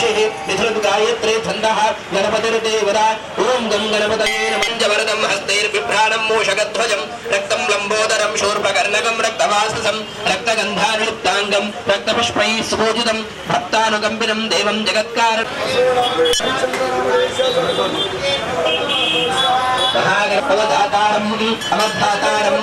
ऋषिः निधृत् गायत्रे छन्दः गणपतिर्देवता ॐ गं गणपतये नमञ्जवरदं हस्तैर्बिभ्राणं मूषकध्वजं रक्तं लम्बोदरं शूर्पकर्णकं रक्तवाससं रक्तगन्धानुलिप्ताङ्गं रक्तपुष्पैः सुपूजितं भक्तानुकम्पिनं देवं जगत्कार महागणपवदातारम् अमद्धातारम्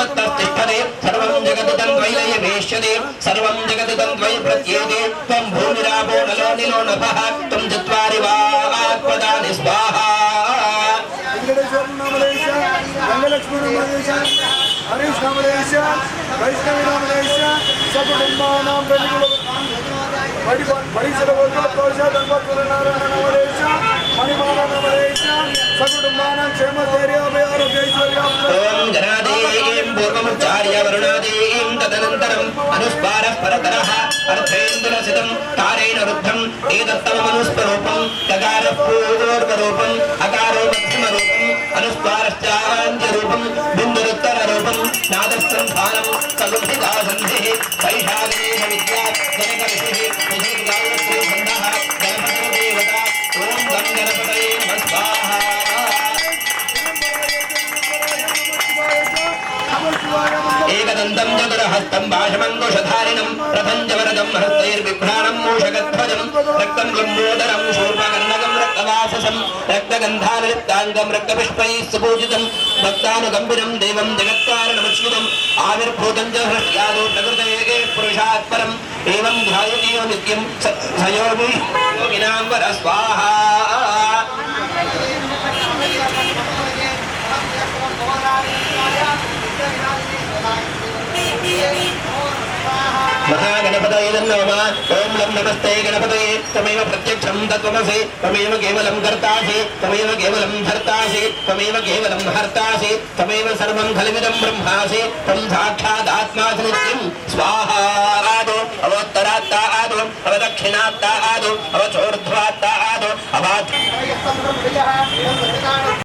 తస్మత్తస్తి పరే సర్వం జగదుదం ద్వైలయ వేష్యదే సర్వం జగదుదం ద్వై ప్రత్యేదే త్వం భూమిరాభో నలో నిలో నభః త్వం బడి బడి సెలవులతో తోష ధర్మ నారాయణ నామలేశ మణిమాన నామలేశ सकुटुम्बानां क्षेमधैर्योपयोरोग्यैश्वर्याप्तं गणादेयीं पूर्वमुच्चार्यवरुणादेयीं तदनन्तरम् अनुस्पारः परतरः अर्थेन्दुरसितं कारेण रुद्धम् एतत्तममनुस्वरूपं ककारः पूर्वोर्वरूपम् अकारो मध्यमरूपम् अनुस्पारश्चारान्त्यरूपम् बिन्दुरुत्तररूपम् नादस्सन्धानं सगुम्भिता सन्धिः वैशाखेन विद्या హస్తం భాషమంగుషధారిణం ప్రపంచవరదం హస్తైర్విభ్రాణం మూషగధ్వజం రక్తం గుర్మోదరం శూర్పకర్ణకం రక్తవాససం రక్తగంధానలిప్తాంగం రక్తపుష్పై సుపూజితం భక్తానుగంభిరం దేవం జగత్కారణమచ్యుతం ఆవిర్భూతం చ హృష్ట్యాదో ప్రకృతయేకే పురుషాత్పరం ఏవం ధ్యాయతీవ నిత్యం సయోగి యోగినాం వర స్వాహా महागणपतये नमः ॐ लं नमस्ते गणपतये त्वमेव प्रत्यक्षं तत्त्वमसि त्वमेव केवलं कर्तासि त्वमेव केवलं धर्तासि त्वमेव केवलं हर्तासि त्वमेव सर्वं खलुविदं ब्रह्मासि त्वं साक्षादात्मासि नित्यं स्वाहा आदो अवोत्तरात्ता आदो अवदक्षिणात्ता आदो अवचोर्ध्वात्ता आदो अवात्